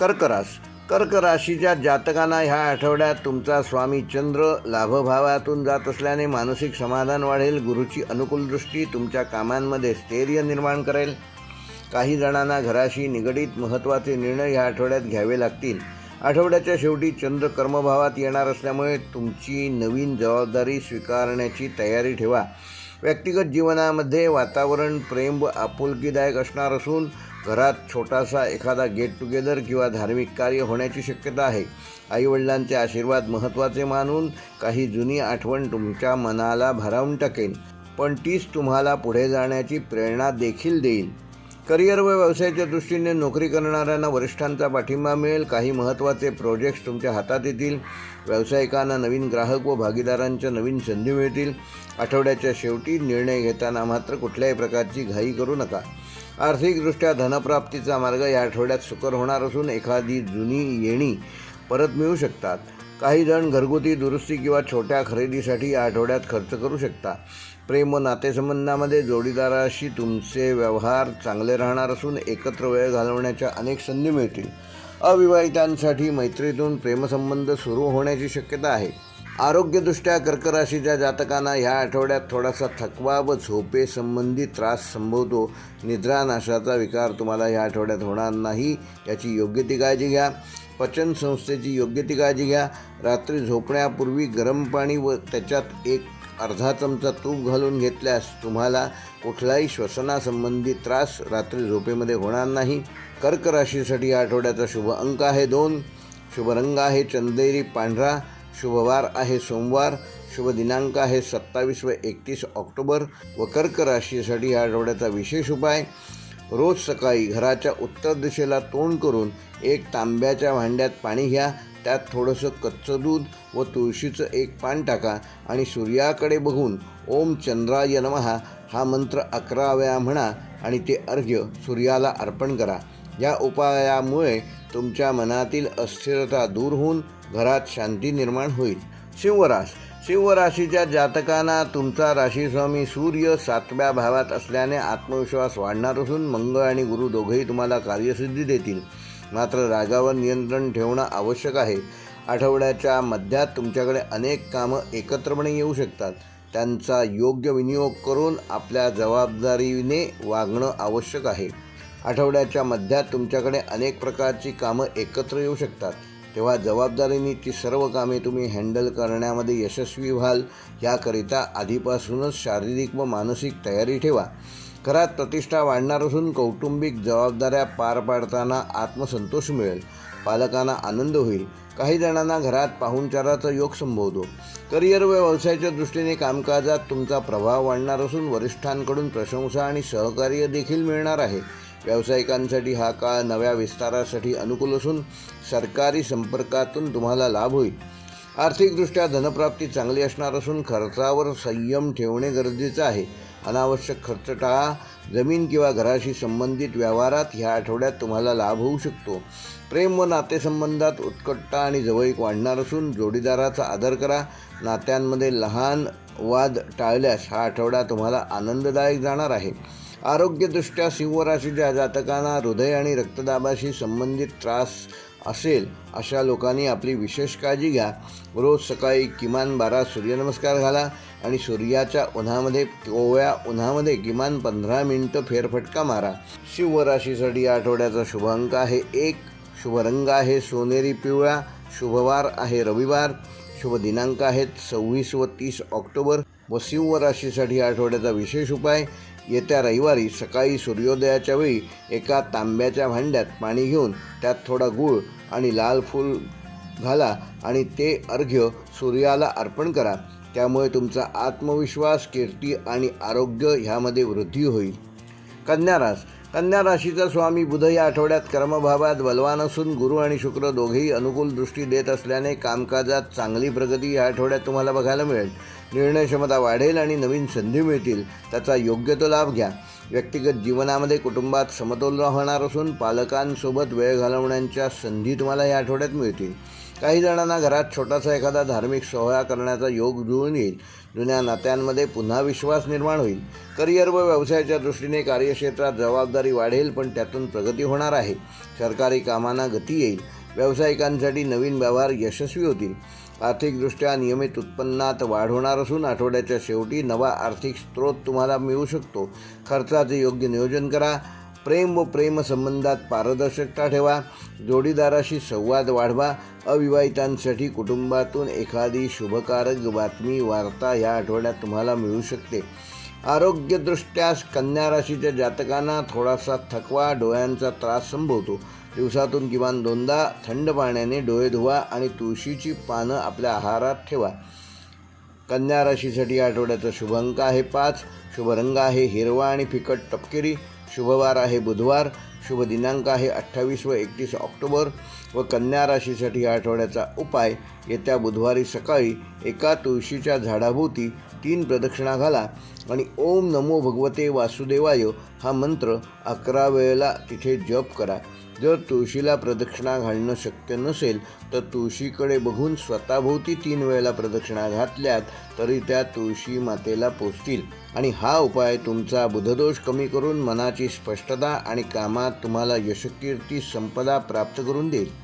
कर्करास. कर्क राशीच्या जातकांना ह्या आठवड्यात तुमचा स्वामी चंद्र लाभभावातून जात असल्याने मानसिक समाधान वाढेल गुरुची अनुकूल दृष्टी तुमच्या कामांमध्ये स्थैर्य निर्माण करेल. काही जणांना घराशी निगडीत महत्त्वाचे निर्णय ह्या आठवड्यात घ्यावे लागतील. आठवड्याच्या शेवटी चंद्र कर्मभावात येणार असल्यामुळे तुमची नवीन जबाबदारी स्वीकारण्याची तयारी ठेवा. व्यक्तिगत जीवनामध्ये वातावरण प्रेम व आपुलकीदायक असणार असून घरात छोटासा एखादा गेट टुगेदर किंवा धार्मिक कार्य होण्याची शक्यता आहे. आईवडिलांचे आशीर्वाद महत्त्वाचे मानून काही जुनी आठवण तुमच्या मनाला भरावून टाकेल पण तीच तुम्हाला पुढे जाण्याची प्रेरणा देखील देईल. करिअर व व्यवसायाच्या दृष्टीने नोकरी करणाऱ्यांना वरिष्ठांचा पाठिंबा मिळेल. काही महत्त्वाचे प्रोजेक्ट्स तुमच्या हातात येतील. व्यावसायिकांना नवीन ग्राहक व भागीदारांच्या नवीन संधी मिळतील. आठवड्याच्या शेवटी निर्णय घेताना मात्र कुठल्याही प्रकारची घाई करू नका. आर्थिकदृष्ट्या धनप्राप्तीचा मार्ग या आठवड्यात सुकर होणार असून एखादी जुनी येणी परत मिळू शकतात. काही जण घरगुती दुरुस्ती किंवा छोट्या खरेदीसाठी या आठवड्यात खर्च करू शकता प्रेम व नातेसंबंधामध्ये जोडीदाराशी तुमचे व्यवहार चांगले राहणार असून एकत्र वेळ घालवण्याच्या अनेक संधी मिळतील. अविवाहितांसाठी मैत्रीतून प्रेमसंबंध सुरू होण्याची शक्यता आहे. आरोग्यदृष्ट्या कर्क राशीच्या जातकांना ह्या आठवड्यात थोडासा थकवा व झोपेसंबंधी त्रास संभवतो. निद्रानाशाचा विकार तुम्हाला ह्या आठवड्यात होणार नाही याची योग्य ती काळजी घ्या. पचन संस्थेची योग्य ती काळजी घ्या. रात्री झोपण्यापूर्वी गरम पाणी व त्याच्यात एक अर्धा चमचा तूप घालून घेतल्यास तुम्हाला कुठलाही श्वसनासंबंधी त्रास रात्री झोपेमध्ये होणार नाही. कर्क राशीसाठी या आठवड्याचा शुभ अंक आहे दोन. शुभ रंग आहे चंदेरी पांढरा. शुभवार आहे सोमवार शुभ दिनांक आहे सत्तावीस व एकतीस ऑक्टोबर व कर्क राशीसाठी या आठवड्याचा विशेष उपाय रोज सकाळी घराच्या उत्तर दिशेला तोंड करून एक तांब्याच्या भांड्यात पाणी घ्या त्यात थोडंसं कच्चं दूध व तुळशीचं एक पान टाका आणि सूर्याकडे बघून ओम चंद्राय नमहा हा मंत्र अकरा वेळा म्हणा आणि ते अर्घ्य सूर्याला अर्पण करा. या उपायामुळे तुमच्या मनातील अस्थिरता दूर होऊन घरात शांती निर्माण होईल. शिवरास शिवराशीच्या जातकांना तुमचा राशीस्वामी सूर्य सातव्या भावात असल्याने आत्मविश्वास वाढणार असून मंगळ आणि गुरु दोघेही तुम्हाला कार्यसिद्धी देतील. मात्र रागावर नियंत्रण ठेवणं आवश्यक आहे. आठवड्याच्या मध्यात तुमच्याकडे अनेक कामं एकत्रपणे येऊ शकतात. त्यांचा योग्य विनियोग करून आपल्या जबाबदारीने वागणं आवश्यक आहे. आठवड्याच्या मध्यात तुमच्याकडे अनेक प्रकारची कामं एकत्र येऊ शकतात. तेव्हा जबाबदारीने ती सर्व कामे तुम्ही हँडल करण्यामध्ये यशस्वी व्हाल याकरिता आधीपासूनच शारीरिक व मानसिक तयारी ठेवा. घरात प्रतिष्ठा वाढणार असून कौटुंबिक जबाबदाऱ्या पार पाडताना आत्मसंतोष मिळेल पालकांना आनंद होईल. काही जणांना घरात पाहुणचाराचा योग संभवतो. करिअर व व्यवसायाच्या दृष्टीने कामकाजात तुमचा प्रभाव वाढणार असून वरिष्ठांकडून प्रशंसा आणि सहकार्य देखील मिळणार आहे. व्यावसायिकांसाठी हा काळ नव्या विस्तारासाठी अनुकूल असून सरकारी संपर्कातून तुम्हाला लाभ होईल. आर्थिकदृष्ट्या धनप्राप्ती चांगली असणार असून खर्चावर संयम ठेवणे गरजेचं आहे. अनावश्यक खर्च टाळा. जमीन किंवा घराशी संबंधित व्यवहारात ह्या आठवड्यात तुम्हाला लाभ होऊ शकतो. प्रेम व नातेसंबंधात उत्कटता आणि जवळीक वाढणार असून जोडीदाराचा आदर करा. नात्यांमध्ये लहान वाद टाळल्यास हा आठवडा तुम्हाला आनंददायक जाणार आहे. आरोग्यदृष्ट्या सिंहराशीच्या जातकांना हृदय आणि रक्तदाबाशी संबंधित त्रास असेल अशा लोकांनी आपली विशेष काळजी घ्या. रोज सकाळी किमान बारा सूर्यनमस्कार घाला आणि सूर्याच्या उन्हामध्ये कोवळ्या उन्हामध्ये किमान पंधरा मिनटं फेरफटका मारा. शिवराशीसाठी या आठवड्याचा शुभ अंक आहे एक. शुभ रंग आहे सोनेरी पिवळा. शुभवार आहे रविवार. शुभ दिनांक आहेत सव्वीस व तीस ऑक्टोबर. व सिंह राशीसाठी आठवड्याचा विशेष उपाय येत्या रविवारी सकाळी सूर्योदयाच्या वेळी एका तांब्याच्या भांड्यात पाणी घेऊन त्यात थोडा गूळ आणि लाल फूल घाला आणि ते अर्घ्य सूर्याला अर्पण करा. त्यामुळे तुमचा आत्मविश्वास कीर्ती आणि आरोग्य ह्यामध्ये वृद्धी होईल. कन्यारास कन्या राशीचा स्वामी बुध या आठवड्यात कर्मभावात बलवान असून गुरु आणि शुक्र दोघेही अनुकूल दृष्टी देत असल्याने कामकाजात चांगली प्रगती या आठवड्यात तुम्हाला बघायला मिळेल. निर्णय क्षमता वाढेल आणि नवीन संधी मिळतील. त्याचा योग्य तो लाभ घ्या. व्यक्तिगत जीवनामध्ये कुटुंबात समतोल राहणार असून पालकांसोबत वेळ घालवण्याच्या संधी तुम्हाला या आठवड्यात मिळतील. काही जणांना घरात छोटासा एखादा धार्मिक सोहळा करण्याचा योग जुळून येईल. जुन्या नात्यांमध्ये पुन्हा विश्वास निर्माण होईल. करिअर व व्यवसायाच्या दृष्टीने कार्यक्षेत्रात जबाबदारी वाढेल पण त्यातून प्रगती होणार आहे. सरकारी कामांना गती येईल. व्यावसायिकांसाठी नवीन व्यवहार यशस्वी होतील. आर्थिकदृष्ट्या नियमित उत्पन्नात वाढ होणार असून आठवड्याच्या शेवटी नवा आर्थिक स्रोत तुम्हाला मिळू शकतो. खर्चाचे योग्य नियोजन करा. प्रेम व प्रेमसंबंधात पारदर्शकता ठेवा जोडीदाराशी संवाद वाढवा अविवाहितांसाठी कुटुंबातून एखादी शुभकारक बातमी वार्ता या आठवड्यात तुम्हाला मिळू शकते. आरोग्यदृष्ट्या कन्या राशीच्या जातकांना थोडासा थकवा डोळ्यांचा त्रास संभवतो. दिवसातून किमान दोनदा थंड पाण्याने डोळे धुवा आणि तुळशीची पानं आपल्या आहारात ठेवा. कन्या राशीसाठी या आठवड्याचा शुभ अंक आहे पाच. शुभ रंग आहे हिरवा आणि फिकट तपकिरी शुभवार आहे बुधवार. शुभ दिनांक आहे अठ्ठावीस व एकतीस ऑक्टोबर. व कन्या राशीसाठी या आठवड्याचा उपाय येत्या बुधवारी सकाळी एका तुळशीच्या झाडाभोवती तीन प्रदक्षिणा घाला आणि ओम नमो भगवते वासुदेवाय हा मंत्र अकरा वेळेला तिथे जप करा. जर तुळशीला प्रदक्षिणा घालणं शक्य नसेल तर तुळशीकडे बघून स्वतःभोवती तीन वेळेला प्रदक्षिणा घातल्यात तरी त्या तुळशी मातेला पोचतील आणि हा उपाय तुमचा बुधदोष कमी करून मनाची स्पष्टता आणि कामात तुम्हाला यशकीर्ती संपदा प्राप्त करून देईल.